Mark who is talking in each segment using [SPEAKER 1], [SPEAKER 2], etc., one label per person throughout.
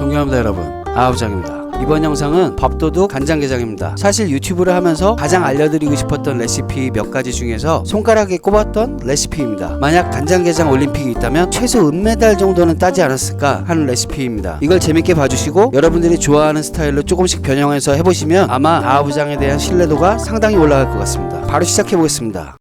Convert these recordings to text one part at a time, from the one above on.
[SPEAKER 1] 존경합니다 여러분. 아우장입니다. 이번 영상은 밥도둑 간장게장입니다. 사실 유튜브를 하면서 가장 알려드리고 싶었던 레시피 몇 가지 중에서 손가락에 꼽았던 레시피입니다. 만약 간장게장 올림픽이 있다면 최소 은메달 정도는 따지 않았을까 하는 레시피입니다. 이걸 재밌게 봐주시고 여러분들이 좋아하는 스타일로 조금씩 변형해서 해보시면 아마 아우장에 대한 신뢰도가 상당히 올라갈 것 같습니다. 바로 시작해 보겠습니다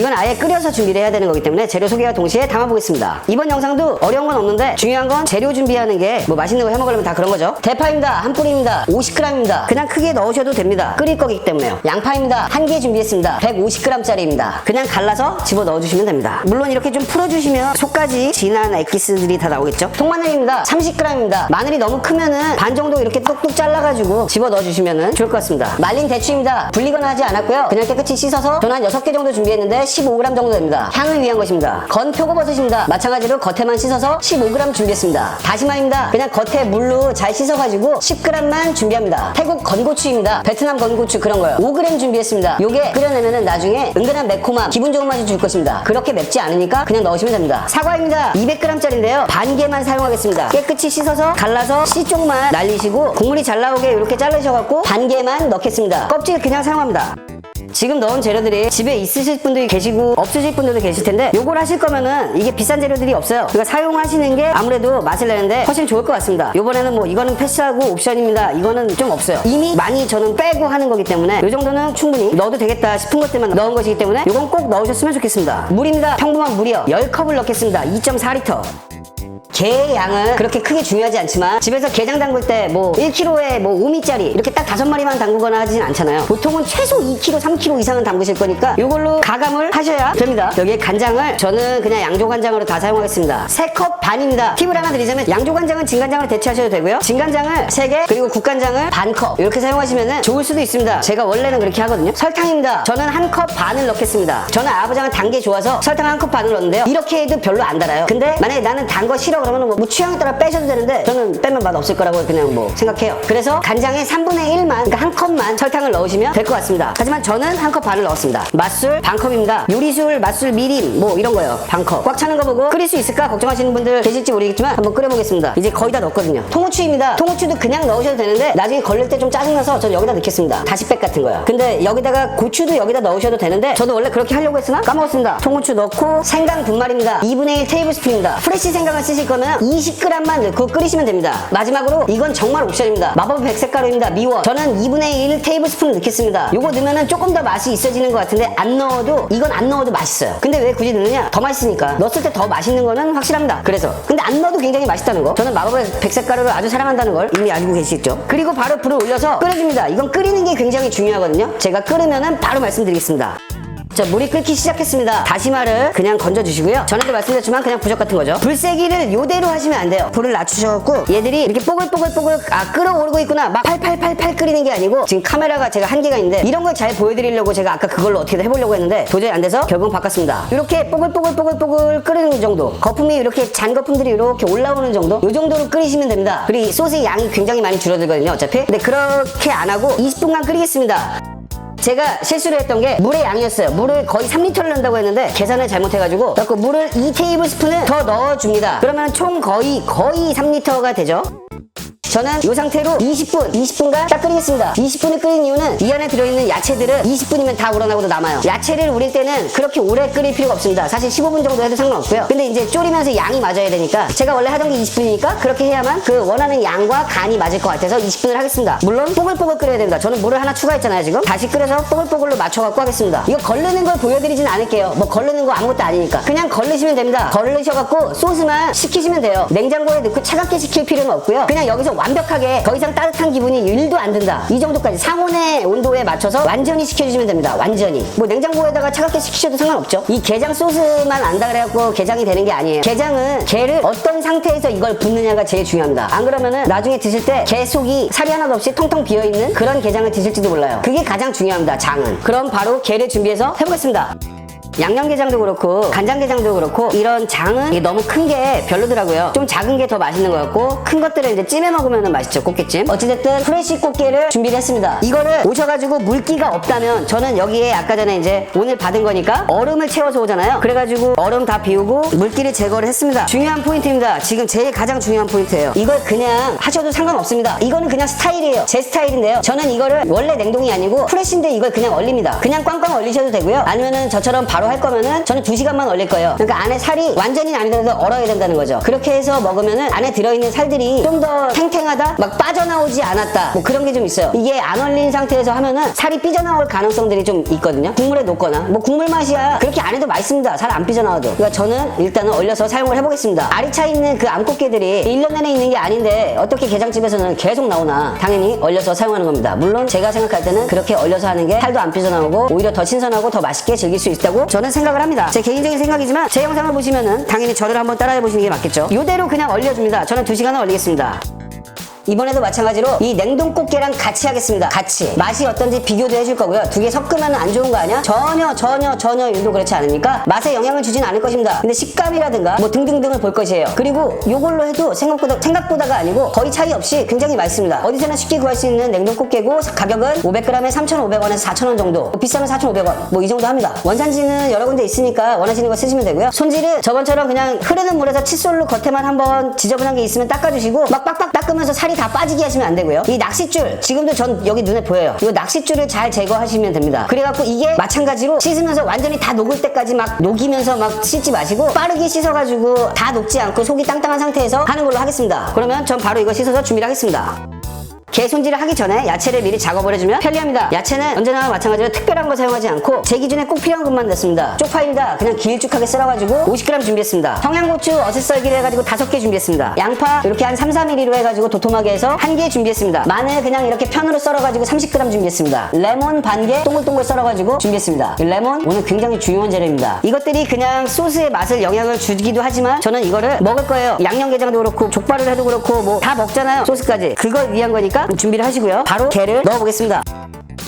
[SPEAKER 2] 이건 아예 끓여서 준비를 해야 되는 거기 때문에 재료 소개와 동시에 담아보겠습니다. 이번 영상도 어려운 건 없는데 중요한 건 재료 준비하는 게 뭐 맛있는 거 해먹으려면 다 그런 거죠. 대파입니다. 한 뿌리입니다. 50g입니다. 그냥 크게 넣으셔도 됩니다. 끓일 거기 때문에요. 양파입니다. 한 개 준비했습니다. 150g짜리입니다. 그냥 갈라서 집어 넣어주시면 됩니다. 물론 이렇게 좀 풀어주시면 속까지 진한 엑기스들이 다 나오겠죠. 통마늘입니다. 30g입니다. 마늘이 너무 크면은 반 정도 이렇게 뚝뚝 잘라가지고 집어 넣어주시면 좋을 것 같습니다. 말린 대추입니다. 불리거나 하지 않았고요. 그냥 깨끗이 씻어서 저는 한 6개 정도 준비했는데 15g 정도 됩니다. 향을 위한 것입니다. 건 표고버섯입니다. 마찬가지로 겉에만 씻어서 15g 준비했습니다. 다시마입니다. 그냥 겉에 물로 잘 씻어가지고 10g만 준비합니다. 태국 건고추입니다. 베트남 건고추 그런 거요. 5g 준비했습니다. 요게 끓여내면은 나중에 은근한 매콤함, 기분 좋은 맛이 줄 것입니다. 그렇게 맵지 않으니까 그냥 넣으시면 됩니다. 사과입니다. 200g짜리인데요. 반 개만 사용하겠습니다. 깨끗이 씻어서 갈라서 씨 쪽만 날리시고 국물이 잘 나오게 이렇게 자르셔갖고 반 개만 넣겠습니다. 껍질 그냥 사용합니다. 지금 넣은 재료들이 집에 있으실 분들이 계시고 없으실 분들도 계실 텐데 요걸 하실 거면은 이게 비싼 재료들이 없어요. 그러니까 사용하시는 게 아무래도 맛을 내는데 훨씬 좋을 것 같습니다. 요번에는 뭐 이거는 패스하고 옵션입니다. 이거는 좀 없어요. 이미 많이 저는 빼고 하는 거기 때문에 요 정도는 충분히 넣어도 되겠다 싶은 것들만 넣은 것이기 때문에 요건 꼭 넣으셨으면 좋겠습니다. 물입니다. 평범한 물이요. 10컵을 넣겠습니다. 2.4리터 게의 양은 그렇게 크게 중요하지 않지만 집에서 게장 담글 때 뭐 1kg에 뭐 5미짜리 이렇게 딱 다섯 마리만 담그거나 하진 않잖아요. 보통은 최소 2kg, 3kg 이상은 담그실 거니까 이걸로 가감을 하셔야 됩니다. 여기에 간장을 저는 그냥 양조 간장으로 다 사용하겠습니다. 3컵 반입니다. 팁을 하나 드리자면 양조 간장은 진간장으로 대체하셔도 되고요. 진간장을 3개 그리고 국간장을 반컵 이렇게 사용하시면 좋을 수도 있습니다. 제가 원래는 그렇게 하거든요. 설탕입니다. 저는 한 컵 반을 넣겠습니다. 저는 아버장은 단 게 좋아서 설탕 한 컵 반을 넣는데요. 이렇게 해도 별로 안 달아요. 근데 만약에 나는 단 거 싫어 그러면 뭐, 뭐 취향에 따라 빼셔도 되는데 저는 빼면 맛 없을 거라고 그냥 뭐 생각해요. 그래서 간장의 3분의 1만 그러니까 한 컵만 설탕을 넣으시면 될 것 같습니다. 하지만 저는 한 컵 반을 넣었습니다. 맛술 반 컵입니다. 요리술, 맛술, 미림 뭐 이런 거요. 반 컵. 꽉 차는 거 보고 끓일 수 있을까 걱정하시는 분들 계실지 모르겠지만 한번 끓여보겠습니다. 이제 거의 다 넣었거든요. 통후추입니다. 통후추도 그냥 넣으셔도 되는데 나중에 걸릴 때 좀 짜증나서 저는 여기다 넣겠습니다. 다시백 같은 거요. 근데 여기다가 고추도 여기다 넣으셔도 되는데 저도 원래 그렇게 하려고 했으나 까먹었습니다. 통후추 넣고 생강 분말입니다. 2분의 1 테이블스푼입니다. 프레시 생강을 쓰실 거면 20g만 넣고 끓이시면 됩니다. 마지막으로 이건 정말 옵션입니다. 마법 백색가루입니다. 미워. 저는 2분의 1 테이블스푼 넣겠습니다. 요거 넣으면 조금 더 맛이 있어지는 것 같은데 안 넣어도 이건 안 넣어도 맛있어요. 근데 왜 굳이 넣느냐? 더 맛있으니까. 넣었을 때 더 맛있는 거는 확실합니다. 그래서 근데 안 넣어도 굉장히 맛있다는 거. 저는 마법의 백색가루를 아주 사랑한다는 걸 이미 알고 계시죠? 그리고 바로 불을 올려서 끓여줍니다. 이건 끓이는 게 굉장히 중요하거든요. 제가 끓으면은 바로 말씀드리겠습니다. 자, 물이 끓기 시작했습니다. 다시마를 그냥 건져주시고요. 전에도 말씀드렸지만 그냥 부적 같은 거죠. 불세기를 요대로 하시면 안 돼요. 불을 낮추셔갖고 얘들이 이렇게 뽀글뽀글뽀글 아 끓어오르고 있구나 막 팔팔팔팔 끓이는 게 아니고 지금 카메라가 제가 한계가 있는데 이런 걸 잘 보여드리려고 제가 아까 그걸로 어떻게든 해보려고 했는데 도저히 안 돼서 결국은 바꿨습니다. 이렇게 뽀글뽀글뽀글뽀글 끓이는 정도 거품이 이렇게 잔 거품들이 이렇게 올라오는 정도 이 정도로 끓이시면 됩니다. 그리고 소스의 양이 굉장히 많이 줄어들거든요 어차피 근데 그렇게 안 하고 20분간 끓이겠습니다. 제가 실수를 했던 게 물의 양이었어요. 물을 거의 3리터를 넣는다고 했는데 계산을 잘못해가지고 그래서 물을 2 테이블 스푼을 더 넣어줍니다. 그러면 총 거의 거의 3리터가 되죠. 저는 이 상태로 20분, 20분간 딱 끓이겠습니다. 20분을 끓인 이유는 이 안에 들어있는 야채들은 20분이면 다 우러나고도 남아요. 야채를 우릴 때는 그렇게 오래 끓일 필요가 없습니다. 사실 15분 정도 해도 상관없고요. 근데 이제 졸이면서 양이 맞아야 되니까 제가 원래 하던 게 20분이니까 그렇게 해야만 그 원하는 양과 간이 맞을 것 같아서 20분을 하겠습니다. 물론 뽀글뽀글 끓여야 됩니다. 저는 물을 하나 추가했잖아요, 지금. 다시 끓여서 뽀글뽀글로 맞춰갖고 하겠습니다. 이거 걸르는 걸 보여드리진 않을게요. 뭐 걸르는 거 아무것도 아니니까. 그냥 걸르시면 됩니다. 걸르셔갖고 소스만 식히시면 돼요. 냉장고에 넣고 차갑게 식힐 필요는 없고요. 그냥 여기서 완벽하게 더 이상 따뜻한 기분이 1도 안 든다. 이 정도까지 상온의 온도에 맞춰서 완전히 식혀주시면 됩니다. 완전히. 뭐 냉장고에다가 차갑게 식히셔도 상관없죠. 이 게장 소스만 안다 그래갖고 게장이 되는 게 아니에요. 게장은 게를 어떤 상태에서 이걸 붓느냐가 제일 중요합니다. 안 그러면은 나중에 드실 때 게 속이 살이 하나도 없이 통통 비어있는 그런 게장을 드실지도 몰라요. 그게 가장 중요합니다. 장은. 그럼 바로 게를 준비해서 해보겠습니다. 양념게장도 그렇고 간장게장도 그렇고 이런 장은 너무 큰 게 별로더라고요. 좀 작은 게 더 맛있는 것 같고 큰 것들은 이제 찜해 먹으면 맛있죠 꽃게찜. 어찌됐든 프레시 꽃게를 준비를 했습니다. 이거를 오셔가지고 물기가 없다면 저는 여기에 아까 전에 이제 오늘 받은 거니까 얼음을 채워서 오잖아요. 그래가지고 얼음 다 비우고 물기를 제거를 했습니다. 중요한 포인트입니다. 지금 제일 가장 중요한 포인트예요. 이걸 그냥 하셔도 상관없습니다. 이거는 그냥 스타일이에요. 제 스타일인데요. 저는 이거를 원래 냉동이 아니고 프레시인데 이걸 그냥 얼립니다. 그냥 꽝꽝 얼리셔도 되고요. 아니면은 저처럼 바로 할 거면은 저는 2시간만 얼릴 거예요. 그러니까 안에 살이 완전히 아니더라도 얼어야 된다는 거죠. 그렇게 해서 먹으면은 안에 들어있는 살들이 좀 더 탱탱하다? 막 빠져나오지 않았다. 뭐 그런 게 좀 있어요. 이게 안 얼린 상태에서 하면은 살이 삐져나올 가능성들이 좀 있거든요. 국물에 녹거나 뭐 국물 맛이야 그렇게 안 해도 맛있습니다. 살 안 삐져나와도. 그러니까 저는 일단은 얼려서 사용을 해보겠습니다. 알이 차 있는 그 암꽃게들이 1년 내내 있는 게 아닌데 어떻게 게장집에서는 계속 나오나 당연히 얼려서 사용하는 겁니다. 물론 제가 생각할 때는 그렇게 얼려서 하는 게 살도 안 삐져나오고 오히려 더 신선하고 더 맛있게 즐길 수 있다고 저는 생각을 합니다. 제 개인적인 생각이지만 제 영상을 보시면은 당연히 저를 한번 따라해 보시는 게 맞겠죠. 이대로 그냥 얼려줍니다. 저는 2시간을 얼리겠습니다. 이번에도 마찬가지로 이 냉동 꽃게랑 같이 하겠습니다. 같이 맛이 어떤지 비교도 해줄 거고요. 두 개 섞으면 안 좋은 거 아니야? 전혀 전혀 전혀 윤도 그렇지 않으니까 맛에 영향을 주진 않을 것입니다. 근데 식감이라든가 뭐 등등등을 볼 것이에요. 그리고 요걸로 해도 생각보다 생각보다가 아니고 거의 차이 없이 굉장히 맛있습니다. 어디서나 쉽게 구할 수 있는 냉동 꽃게고 가격은 500g에 3,500원에서 4,000원 정도. 뭐 비싸면 4,500원. 뭐 이 정도 합니다. 원산지는 여러 군데 있으니까 원하시는 거 쓰시면 되고요. 손질은 저번처럼 그냥 흐르는 물에서 칫솔로 겉에만 한번 지저분한 게 있으면 닦아주시고 막 빡빡 닦으면서 살이 다 빠지게 하시면 안 되고요. 이 낚싯줄 지금도 전 여기 눈에 보여요. 이 낚싯줄을 잘 제거하시면 됩니다. 그래갖고 이게 마찬가지로 씻으면서 완전히 다 녹을 때까지 막 녹이면서 막 씻지 마시고 빠르게 씻어가지고 다 녹지 않고 속이 땅땅한 상태에서 하는 걸로 하겠습니다. 그러면 전 바로 이거 씻어서 준비를 하겠습니다. 게 손질을 하기 전에 야채를 미리 작업을 해주면 편리합니다. 야채는 언제나 마찬가지로 특별한 거 사용하지 않고 제 기준에 꼭 필요한 것만 넣습니다. 쪽파입니다. 그냥 길쭉하게 썰어가지고 50g 준비했습니다. 청양고추 어슷썰기를 해가지고 5개 준비했습니다. 양파 이렇게 한 3, 4mm로 해가지고 도톰하게 해서 한개 준비했습니다. 마늘 그냥 이렇게 편으로 썰어가지고 30g 준비했습니다. 레몬 반 개 동글동글 썰어가지고 준비했습니다. 이 레몬 오늘 굉장히 중요한 재료입니다. 이것들이 그냥 소스의 맛을 영향을 주기도 하지만 저는 이거를 먹을 거예요. 양념게장도 그렇고 족발을 해도 그렇고 뭐 다 먹잖아요. 소스까지. 그걸 위한 거니까 준비를 하시고요. 바로 게를 넣어보겠습니다.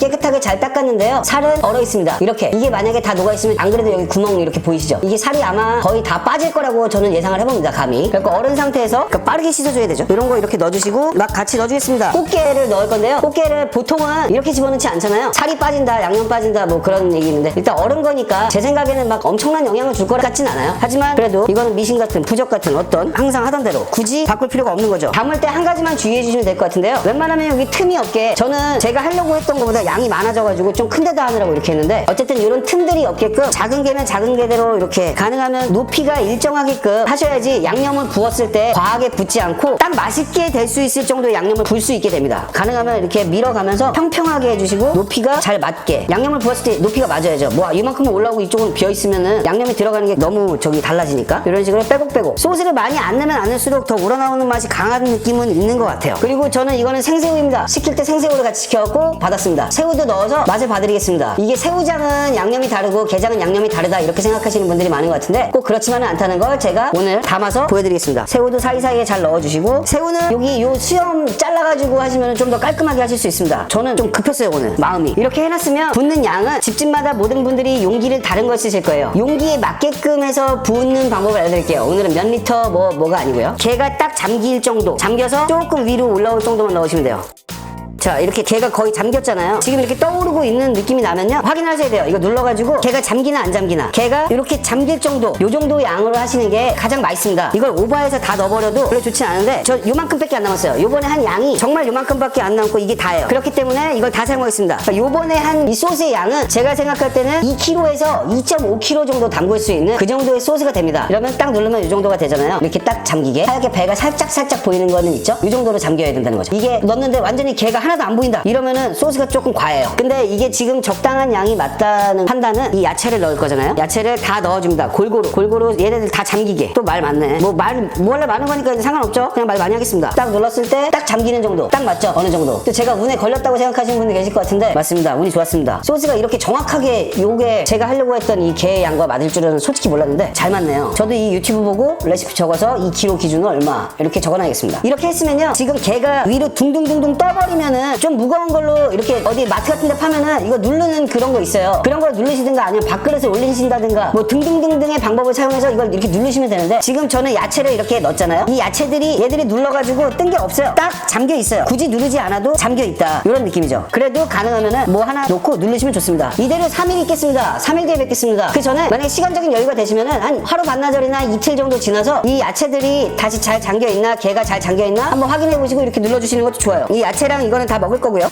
[SPEAKER 2] 깨끗하게 잘 닦았는데요. 살은 얼어 있습니다. 이렇게 이게 만약에 다 녹아 있으면 안 그래도 여기 구멍 이렇게 보이시죠? 이게 살이 아마 거의 다 빠질 거라고 저는 예상을 해봅니다. 감히. 그러니까 얼은 상태에서 그러니까 빠르게 씻어줘야 되죠. 이런 거 이렇게 넣어주시고 막 같이 넣어주겠습니다. 꽃게를 넣을 건데요. 꽃게를 보통은 이렇게 집어넣지 않잖아요. 살이 빠진다, 양념 빠진다 뭐 그런 얘기 있는데 일단 얼은 거니까 제 생각에는 막 엄청난 영향을 줄 것 같진 않아요. 하지만 그래도 이거는 미신 같은 부적 같은 어떤 항상 하던 대로 굳이 바꿀 필요가 없는 거죠. 담을 때 한 가지만 주의해 주시면 될 것 같은데요. 웬만하면 여기 틈이 없게 저는 제가 하려고 했던 것보다 양이 많아져가지고 좀 큰 데다 하느라고 이렇게 했는데 어쨌든 이런 틈들이 없게끔 작은 게면 작은 게대로 이렇게 가능하면 높이가 일정하게끔 하셔야지 양념을 부었을 때 과하게 붓지 않고 딱 맛있게 될 수 있을 정도의 양념을 부을 수 있게 됩니다. 가능하면 이렇게 밀어가면서 평평하게 해주시고 높이가 잘 맞게 양념을 부었을 때 높이가 맞아야죠. 뭐 이만큼은 올라오고 이쪽은 비어 있으면은 양념이 들어가는 게 너무 저기 달라지니까 이런 식으로 빼곡빼곡 소스를 많이 안 넣으면 안 넣을수록 더 우러나오는 맛이 강한 느낌은 있는 것 같아요. 그리고 저는 이거는 생새우입니다. 시킬 때 생새우를 같이 시켜갖고 받았습니다. 새우도 넣어서 맛을 봐드리겠습니다. 이게 새우장은 양념이 다르고 게장은 양념이 다르다 이렇게 생각하시는 분들이 많은 것 같은데 꼭 그렇지만은 않다는 걸 제가 오늘 담아서 보여드리겠습니다. 새우도 사이사이에 잘 넣어주시고 새우는 여기 요 수염 잘라가지고 하시면 좀 더 깔끔하게 하실 수 있습니다. 저는 좀 급했어요 오늘 마음이 이렇게 해놨으면 붓는 양은 집집마다 모든 분들이 용기를 다른 걸 쓰실 거예요. 용기에 맞게끔 해서 붓는 방법을 알려드릴게요. 오늘은 몇 리터 뭐 뭐가 아니고요. 게가 딱 잠길 정도 잠겨서 조금 위로 올라올 정도만 넣으시면 돼요. 자 이렇게 걔가 거의 잠겼잖아요. 지금 이렇게 떠오르고 있는 느낌이 나면요. 확인하셔야 돼요. 이거 눌러가지고 걔가 잠기나 안 잠기나. 걔가 이렇게 잠길 정도 요 정도 양으로 하시는 게 가장 맛있습니다. 이걸 오버해서 다 넣어버려도 별로 좋진 않은데 저 요만큼밖에 안 남았어요. 요번에 한 양이 정말 요만큼밖에 안 남고 이게 다예요. 그렇기 때문에 이걸 다 사용하겠습니다. 그러니까 요번에 한 이 소스의 양은 제가 생각할 때는 2kg에서 2.5kg 정도 담글 수 있는 그 정도의 소스가 됩니다. 이러면 딱 누르면 이 정도가 되잖아요. 이렇게 딱 잠기게. 하얗게 배가 살짝 살짝 보이는 거는 있죠? 이 정도로 잠겨야 된다는 거죠. 이게 넣는데 완전히 걔가 하나 도 안 보인다. 이러면은 소스가 조금 과해요. 근데 이게 지금 적당한 양이 맞다는 판단은 이 야채를 넣을 거잖아요. 야채를 다 넣어줍니다. 골고루. 골고루 얘네들 다 잠기게. 또 말 많네. 뭐 말 원래 많은 거니까 상관없죠. 그냥 말 많이 하겠습니다. 딱 눌렀을 때 딱 잠기는 정도. 딱 맞죠? 어느 정도. 또 제가 운에 걸렸다고 생각하시는 분들 계실 것 같은데. 맞습니다. 운이 좋았습니다. 소스가 이렇게 정확하게 요게 제가 하려고 했던 이 게의 양과 맞을 줄은 솔직히 몰랐는데 잘 맞네요. 저도 이 유튜브 보고 레시피 적어서 2kg 기준은 얼마 이렇게 적어놔야겠습니다. 이렇게 했으면요. 지금 게가 위로 둥둥둥둥 떠버리면은 아니면은 좀 무거운 걸로 이렇게 어디 마트 같은 데 파면은 이거 누르는 그런 거 있어요. 그런 걸 누르시든가 아니면 밥그릇에 올리신다든가 뭐 등등등등의 방법을 사용해서 이걸 이렇게 누르시면 되는데 지금 저는 야채를 이렇게 넣었잖아요. 이 야채들이 얘들이 눌러가지고 뜬 게 없어요. 딱 잠겨 있어요. 굳이 누르지 않아도 잠겨 있다. 이런 느낌이죠. 그래도 가능하면은 뭐 하나 놓고 누르시면 좋습니다. 이대로 3일 있겠습니다. 3일 뒤에 뵙겠습니다. 그 전에 만약에 시간적인 여유가 되시면은 한 하루 반나절이나 이틀 정도 지나서 이 야채들이 다시 잘 잠겨 있나 개가 잘 잠겨 있나 한번 확인해 보시고 이렇게 눌러주시는 것도 좋아요. 이 야채랑 이거는 다 먹을 거고요.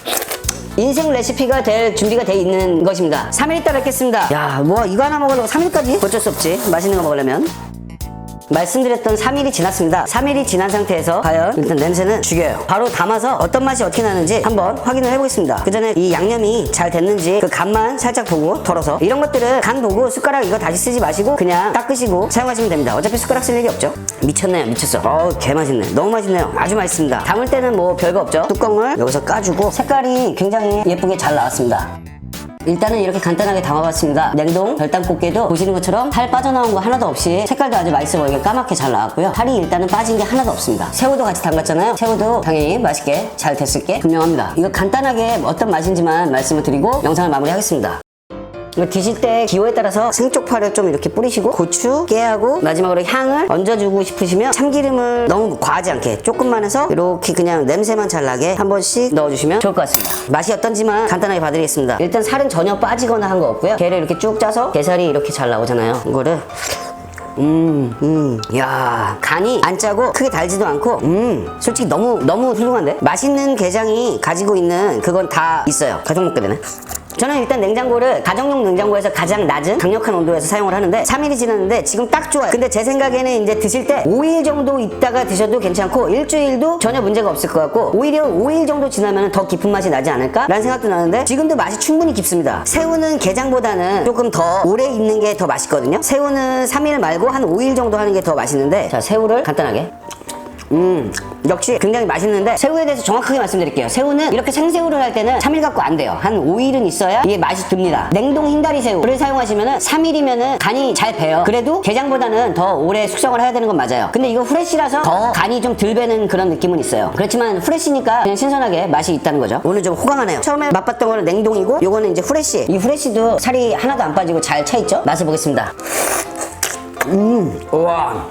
[SPEAKER 2] 인생 레시피가 될 준비가 돼 있는 것입니다. 3일 있다 뵙겠습니다. 야, 뭐 이거 하나 먹으려고 3일까지? 어쩔 수 없지. 맛있는 거 먹으려면. 말씀드렸던 3일이 지났습니다. 3일이 지난 상태에서 과연 일단 냄새는 죽여요. 바로 담아서 어떤 맛이 어떻게 나는지 한번 확인을 해보겠습니다. 그 전에 이 양념이 잘 됐는지 그 간만 살짝 보고 덜어서 이런 것들은 간 보고 숟가락 이거 다시 쓰지 마시고 그냥 닦으시고 사용하시면 됩니다. 어차피 숟가락 쓸 일이 없죠. 미쳤네요, 미쳤어. 어우, 개 맛있네. 너무 맛있네요. 아주 맛있습니다. 담을 때는 뭐 별거 없죠. 뚜껑을 여기서 까주고 색깔이 굉장히 예쁘게 잘 나왔습니다. 일단은 이렇게 간단하게 담아봤습니다. 냉동 별땅꽃게도 보시는 것처럼 살 빠져나온 거 하나도 없이 색깔도 아주 맛있어 보이게 까맣게 잘 나왔고요. 살이 일단은 빠진 게 하나도 없습니다. 새우도 같이 담갔잖아요. 새우도 당연히 맛있게 잘 됐을 게 분명합니다. 이거 간단하게 어떤 맛인지만 말씀을 드리고 영상을 마무리하겠습니다. 이거 드실 때 기호에 따라서 생쪽파를 좀 이렇게 뿌리시고 고추, 깨하고 마지막으로 향을 얹어주고 싶으시면 참기름을 너무 과하지 않게 조금만 해서 이렇게 그냥 냄새만 잘 나게 한 번씩 넣어주시면 좋을 것 같습니다. 맛이 어떤지만 간단하게 봐드리겠습니다. 일단 살은 전혀 빠지거나 한 거 없고요. 게를 이렇게 쭉 짜서 게살이 이렇게 잘 나오잖아요. 이거를 음, 음, 야, 간이 안 짜고 크게 달지도 않고, 음, 솔직히 너무, 너무 훌륭한데? 맛있는 게장이 가지고 있는 그건 다 있어요. 가족 먹게 되네. 저는 일단 냉장고를 가정용 냉장고에서 가장 낮은 강력한 온도에서 사용을 하는데 3일이 지났는데 지금 딱 좋아요. 근데 제 생각에는 이제 드실 때 5일 정도 있다가 드셔도 괜찮고 일주일도 전혀 문제가 없을 것 같고 오히려 5일 정도 지나면 더 깊은 맛이 나지 않을까? 라는 생각도 나는데 지금도 맛이 충분히 깊습니다. 새우는 게장보다는 조금 더 오래 있는 게 더 맛있거든요. 새우는 3일 말고 한 5일 정도 하는 게 더 맛있는데 자 새우를 간단하게 음 역시 굉장히 맛있는데 새우에 대해서 정확하게 말씀드릴게요. 새우는 이렇게 생새우를 할 때는 3일 갖고 안 돼요. 한 5일은 있어야 이게 맛이 듭니다. 냉동 흰다리 새우를 사용하시면은 3일이면은 간이 잘 배요. 그래도 게장보다는 더 오래 숙성을 해야 되는 건 맞아요. 근데 이거 후레쉬라서 더 간이 좀 덜 배는 그런 느낌은 있어요. 그렇지만 후레쉬니까 그냥 신선하게 맛이 있다는 거죠. 오늘 좀 호강하네요. 처음에 맛봤던 거는 냉동이고 요거는 이제 후레쉬 이 후레쉬도 살이 하나도 안 빠지고 잘 차 있죠? 맛을 보겠습니다. 음. 우와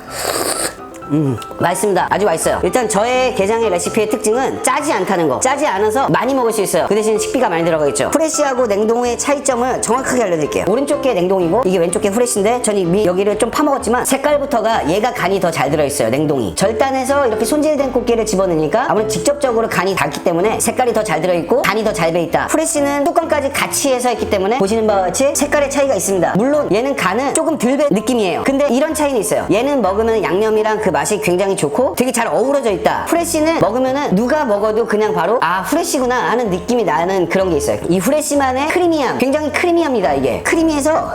[SPEAKER 2] 음, 맛있습니다. 아주 맛있어요. 일단 저의 게장의 레시피의 특징은 짜지 않다는 거. 짜지 않아서 많이 먹을 수 있어요. 그 대신 식비가 많이 들어가 있죠. 프레쉬하고 냉동의 차이점을 정확하게 알려드릴게요. 오른쪽 게 냉동이고 이게 왼쪽 게 프레쉬인데 저는 이 여기를 좀 파먹었지만 색깔부터가 얘가 간이 더 잘 들어있어요. 냉동이. 절단해서 이렇게 손질된 꽃게를 집어넣으니까 아무래도 직접적으로 간이 닿기 때문에 색깔이 더 잘 들어있고 간이 더 잘 배있다. 프레쉬는 뚜껑까지 같이 해서 했기 때문에 보시는 바와 같이 색깔의 차이가 있습니다. 물론 얘는 간은 조금 덜 배 느낌이에요. 근데 이런 차이는 있어요. 얘는 먹으면 양념이랑 그 맛이 굉장히 좋고 되게 잘 어우러져 있다. 프레쉬는 먹으면은 누가 먹어도 그냥 바로 아 프레쉬구나 하는 느낌이 나는 그런 게 있어요. 이 프레쉬만의 크리미함 굉장히 크리미합니다 이게 크리미해서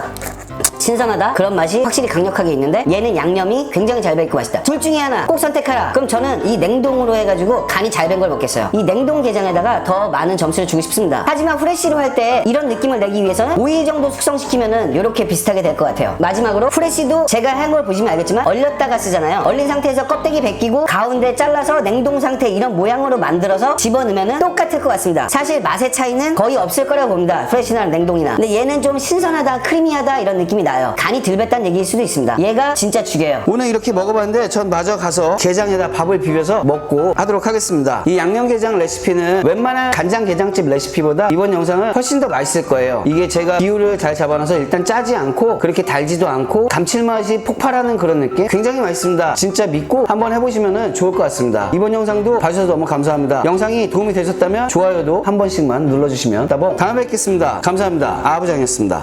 [SPEAKER 2] 신선하다? 그런 맛이 확실히 강력하게 있는데 얘는 양념이 굉장히 잘 배있고 맛있다. 둘 중에 하나 꼭 선택하라. 그럼 저는 이 냉동으로 해가지고 간이 잘 밴 걸 먹겠어요. 이 냉동 게장에다가 더 많은 점수를 주고 싶습니다. 하지만 후레쉬로 할 때 이런 느낌을 내기 위해서는 5일 정도 숙성시키면은 이렇게 비슷하게 될 것 같아요. 마지막으로 후레쉬도 제가 한 걸 보시면 알겠지만 얼렸다가 쓰잖아요. 얼린 상태에서 껍데기 벗기고 가운데 잘라서 냉동 상태 이런 모양으로 만들어서 집어넣으면은 똑같을 것 같습니다. 사실 맛의 차이는 거의 없을 거라고 봅니다. 프레쉬나 냉동이나. 근데 얘는 좀 신선하다 크리미하다 이런 느낌이 나요 간이 덜 뱄다는 얘기일 수도 있습니다 얘가 진짜 죽여요
[SPEAKER 1] 오늘 이렇게 먹어봤는데 전 마저 가서 게장에다 밥을 비벼서 먹고 하도록 하겠습니다. 이 양념게장 레시피는 웬만한 간장게장집 레시피보다 이번 영상은 훨씬 더 맛있을 거예요. 이게 제가 비율을 잘 잡아놔서 일단 짜지 않고 그렇게 달지도 않고 감칠맛이 폭발하는 그런 느낌 굉장히 맛있습니다. 진짜 믿고 한번 해보시면 좋을 것 같습니다. 이번 영상도 봐주셔서 너무 감사합니다. 영상이 도움이 되셨다면 좋아요도 한 번씩만 눌러주시면 따봉 다음에 뵙겠습니다. 감사합니다. 아부장이었습니다.